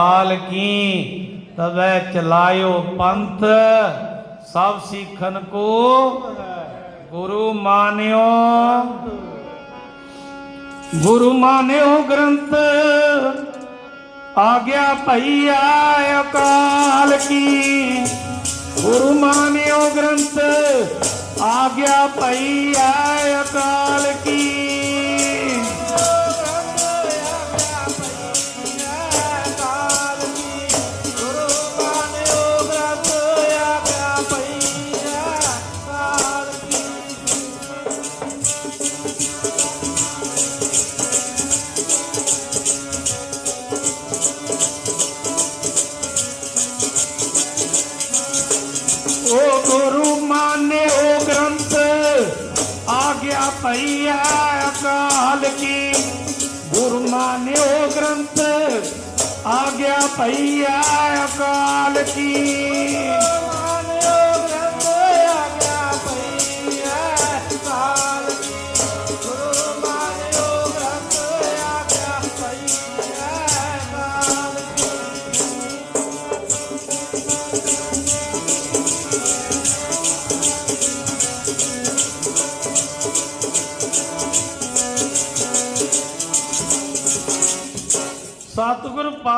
ਕਾਲ ਕੀ? ਤਵੈ ਚਲਾਇਓ ਪੰਥ, ਸਭ ਸਿੱਖਨ ਕੋ ਗੁਰੂ ਮਾਨਿਓ। ਗੁਰੂ ਮਾਨਿਓ ਗ੍ਰੰਥ, ਆਗਿਆ ਭਈਆ ਅਕਾਲ ਕੀ। ਗੁਰੂ ਮਾਨਿਓ ਗ੍ਰੰਥ, ਆਗਿਆ ਭਈਆ ਅਕਾਲ ਉਹ ਗੁਰੂ ਮਾਨਿਓ ਗ੍ਰੰਥ, ਆਗਿਆ ਭਈਆ ਅਕਾਲ ਕੀ। ਗੁਰੂ ਮਾਨਿਓ ਗ੍ਰੰਥ, ਆਗਿਆ ਭਈਆ ਅਕਾਲ ਕੀ। ਸਤਿਗੁਰ ਪਾ